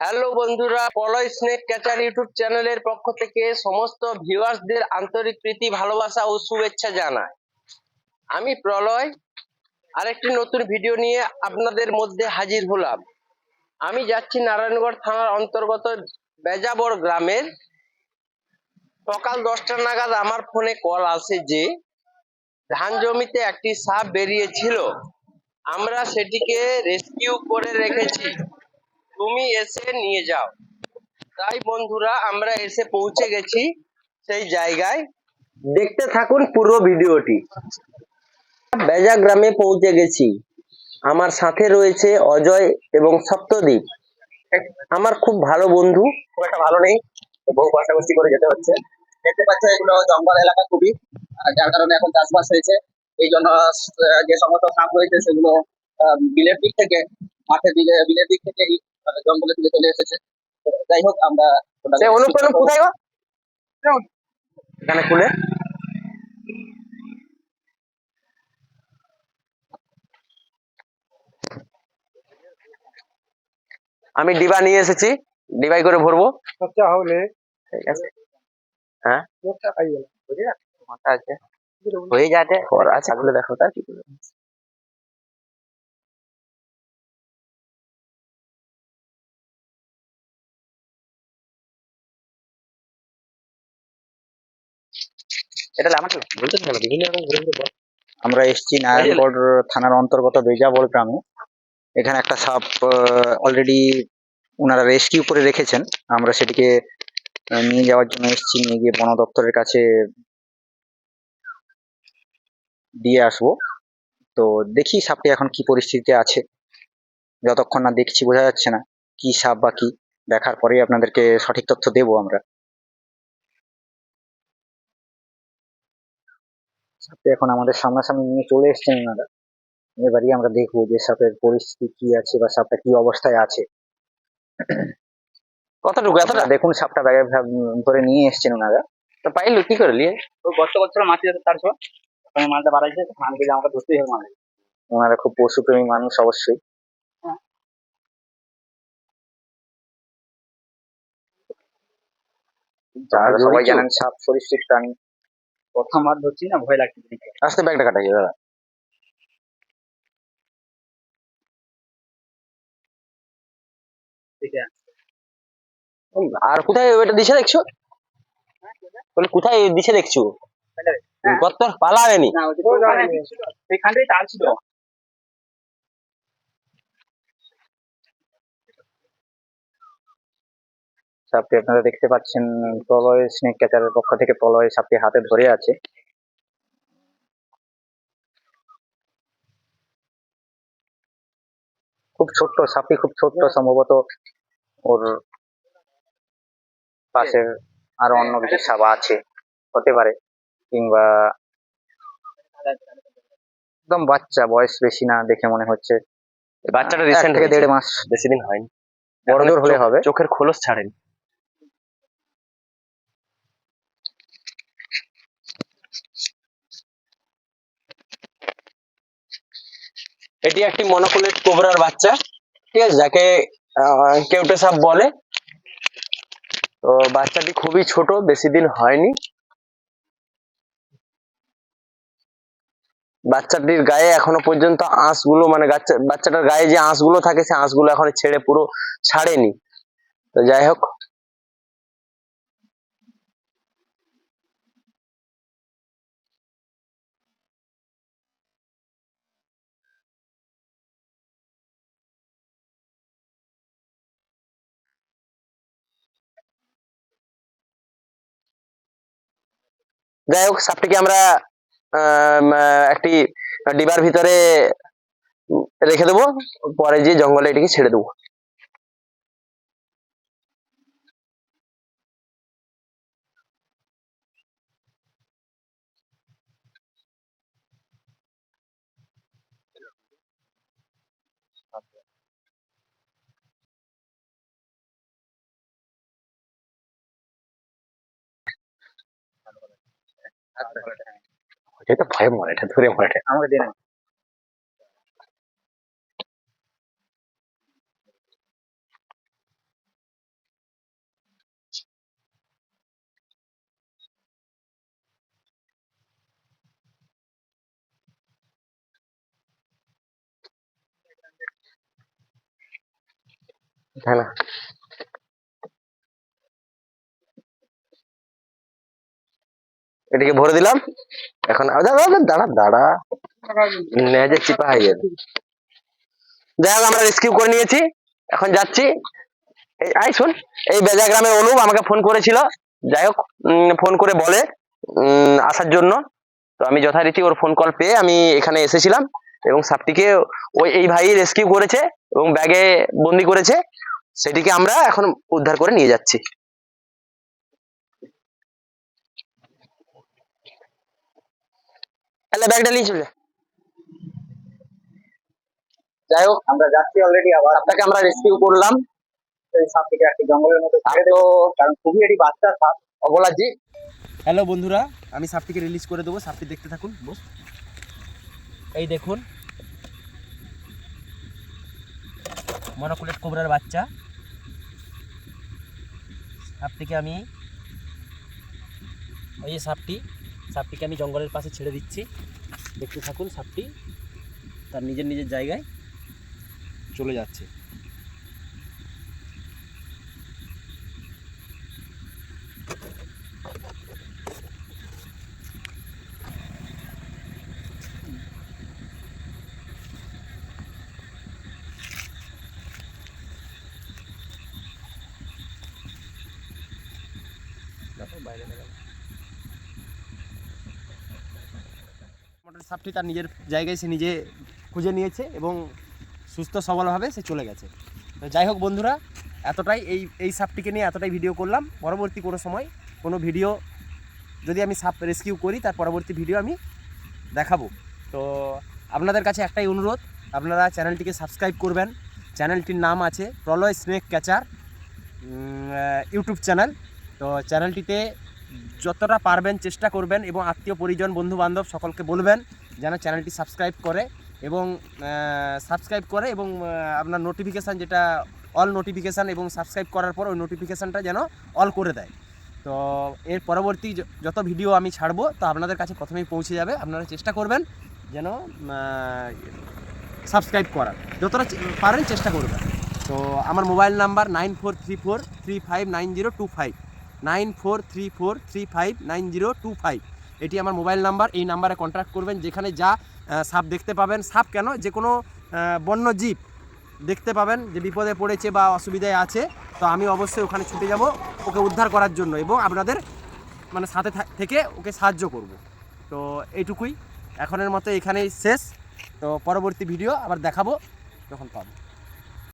Hello বন্ধুরা, পলয় snake catcher YouTube চ্যানেলের পক্ষ থেকে সমস্ত ভিউয়ার্সদের আন্তরিক প্রীতি, ভালোবাসা ও শুভেচ্ছা জানাই। আমি প্রলয়, আরেকটি নতুন ভিডিও নিয়ে আপনাদের মধ্যে হাজির হলাম। আমি যাচ্ছি নারায়ণগড় থানার অন্তর্গত বেজাবর গ্রামের। সকাল দশটা নাগাদ আমার ফোনে কল আসে যে, ধান জমিতে একটি সাপ বেরিয়েছিল। আমরা সেটিকে রেস্কিউ করে রেখেছি। তুমি এসে নিয়ে যাও। তাই বন্ধুরা, আমরা এসে পৌঁছে গেছি সেই জায়গায়। দেখতে থাকুন পুরো ভিডিওটি। বেজা গ্রামে পৌঁছে গেছি। আমার সাথে রয়েছে অজয় এবং সপ্তদ্বীপ আমার খুব ভালো বন্ধু। খুব একটা ভালো নেই। বহু কষ্টাকষ্টি করে যেতে হচ্ছে। দেখতে পাচ্ছ, এগুলো জঙ্গল এলাকা খুবই। যার কারণে এখন চাষবাস হয়েছে। এই জন্য যে সমস্ত সাপ রয়েছে, সেগুলো বিলের দিক থেকে, মাঠের দিকে, বিলের দিক থেকে জঙ্গলের দিকে চলে এসেছে। যাই হোক আমরা সে অনুপ্রেরণ কোথায় এখানে খুলে। আমি ডিবা নিয়ে এসেছি। ডিবাই করে ভরবো। খরচা হলে ঠিক আছে। হ্যাঁ? লোকটা পাই গেল। আছে হয়ে যাতে আছে দেখো তা কি আমরা এসছি নারায়ণগড় থানার অন্তর্গত বেজাবল গ্রামে। এখানে একটা সাপ অলরেডি ওনারা রেস্কিউ করে রেখেছেন। আমরা সেটিকে নিয়ে যাওয়ার জন্য এসছি, নিয়ে গিয়ে বন দপ্তরের কাছে দিয়ে আসব। তো দেখি সাপটি এখন কি পরিস্থিতিতে আছে। যতক্ষণ না দেখছি বোঝা যাচ্ছে না কি সাপ বা কি। দেখার পরেই আপনাদেরকে সঠিক তথ্য দেবো আমরা। সাপটি এখন আমাদের সামনাসামনি নিয়ে চলে এসছেন ওনারা। এবারই আমরা দেখব যে সাপের পরিস্থিতি কি আছে বা সাপটা কি অবস্থায় আছে। কতটুকু? এতটা? দেখুন সাপটা ব্যাগে ধরে নিয়ে এসছেন ওনারা। তো পাইলো কি করে নিয়ে? তো গর্ত করছিল মাছ যেতে তার ওখানে মাছটা বাড়াইছে আমাকে আমাকে ধরতেই হবে মাছ ওনারা খুব পশুপ্রেমী মানুষ অবশ্যই। আপনারা সবাই জানেন সাপ সরীসৃপ প্রাণী। প্রথম মার ধরছি না ভয় লাগছে আসতে ব্যাগটা কাটাই দাদা। আর কোথায় ওইটা দিছে দেখছ? বলে কোথায় দিছে দেখছ? কত পালাবেনি নি ওই ওখানে সেখানটাই তার ছিল। সাপটি আপনারা দেখতে পাচ্ছেন প্রলয় স্নেক ক্যাচারের পক্ষ থেকে প্রলয় সাপটি হাতে ধরে আছে। খুব ছোট্ট সাপটি খুব ছোট্ট সম্ভবত ওর পাশের আরও অন্য কিছু সাপ আছে হতে পারে কিংবা একদম বাচ্চা বয়স বেশি না দেখে মনে হচ্ছে। বাচ্চাটা রিসেন্ট থেকে দেড় মাস বেশি দিন হয়নি। বড় জোর হলে হবে। চোখের খোলস ছাড়েনি। এটি একটি মনোকুলেট কোবরার বাচ্চা, ঠিক আছে? যাকে কেউটে সাপ বলে। তো বাচ্চাটি খুবই ছোট, বেশি দিন হয়নি। বাচ্চাটির গায়ে এখনও পর্যন্ত আঁশগুলো মানে বাচ্চাটার গায়ে যে আঁশগুলো থাকে, সে আঁশগুলো এখনও ছেড়ে পুরো ছাড়েনি। তো যাই হোক যাই হোক সাপটিকে আমরা একটি ডিবার ভিতরে রেখে দেবো। পরে যে জঙ্গলে এটিকে ছেড়ে দেবো। এটা ভয় মনে এটা ধরে মনে এটা আমাকে দিন না এদিকে ভরে দিলাম। এখন দাঁড়া দাঁড়া, দাঁড়া নেজে চিপা হয়ে যাই হোক আমরা রেস্কিউ করে নিয়েছি। এখন যাচ্ছি। এই আই শুন এই বেজা গ্রামের অনুপ আমাকে ফোন করেছিল। যাই হোক ফোন করে বলে আসার জন্য। তো আমি যথারীতি ওর ফোন কল পেয়ে আমি এখানে এসেছিলাম এবং সাপটিকে ওই এই ভাই রেস্কিউ করেছে এবং ব্যাগে বন্দি করেছে। সেটিকে আমরা এখন উদ্ধার করে নিয়ে যাচ্ছি। তাহলে ব্যাগটা নিয়ে চলে যাই হোক আমরা যাচ্ছি অলরেডি আবার। আপনাকে আমরা রেস্কিউ করলাম। এই সাপটিকে একটি জঙ্গলের মধ্যে ছেড়ে দেবো। কারণ খুবই এটি বাচ্চা সাপ। অবলাজি। হ্যালো বন্ধুরা আমি সাপটিকে রিলিজ করে দেবো। সাপটি দেখতে থাকুন বস। এই দেখুন। মনোকুলেট কোবরার বাচ্চা। সাপটিকে আমি ওই যে সাপটি সাপটিকে আমি জঙ্গলের পাশে ছেড়ে দিচ্ছি। দেখতে থাকুন সাপটি। তার নিজের নিজের জায়গায় চলে যাচ্ছে। বাইরে মোটর সাপটি তার নিজের জায়গায় সে নিজে খুঁজে নিয়েছে এবং সুস্থ সবলভাবে সে চলে গেছে। তো যাই হোক বন্ধুরা, এতটাই এই এই সাপটিকে নিয়ে এতটাই ভিডিও করলাম। পরবর্তী কোনো সময় কোনো ভিডিও যদি আমি সাপ রেস্কিউ করি, তার পরবর্তী ভিডিও আমি দেখাবো। তো আপনাদের কাছে একটাই অনুরোধ, আপনারা চ্যানেলটিকে সাবস্ক্রাইব করবেন। চ্যানেলটির নাম আছে Pralay snake catcher YouTube channel তো চ্যানেলটিতে যতটা পারবেন চেষ্টা করবেন এবং আত্মীয়, পরিজন বন্ধু বান্ধব সকলকে বলবেন যেন চ্যানেলটি সাবস্ক্রাইব করে এবং সাবস্ক্রাইব করে এবং আপনার নোটিফিকেশান যেটা অল নোটিফিকেশান এবং সাবস্ক্রাইব করার পর ওই নোটিফিকেশানটা যেন অল করে দেয়। তো এর পরবর্তী যত ভিডিও আমি ছাড়বো, তো আপনাদের কাছে প্রথমেই পৌঁছে যাবে। আপনারা চেষ্টা করবেন যেন সাবস্ক্রাইব করার। যতটা পারেন চেষ্টা করবেন। তো আমার mobile number nine four three four three five nine zero two five. Nine four three four three five nine zero two five. এটি আমার মোবাইল নাম্বার এই নাম্বারে কন্ট্যাক্ট করবেন যেখানে যা সাপ দেখতে পাবেন। সাপ কেন? যে কোনো আহ, বন্য জীব দেখতে পাবেন যে বিপদে পড়েছে বা অসুবিধায় আছে। তো আমি অবশ্যই ওখানে ছুটে যাব ওকে উদ্ধার করার জন্য এবং আপনাদের মানে সাথে থেকে ওকে সাহায্য করব। তো এইটুকুই এখনের মতো এখানেই শেষ। তো পরবর্তী ভিডিও আবার দেখাবো যখন পাবো।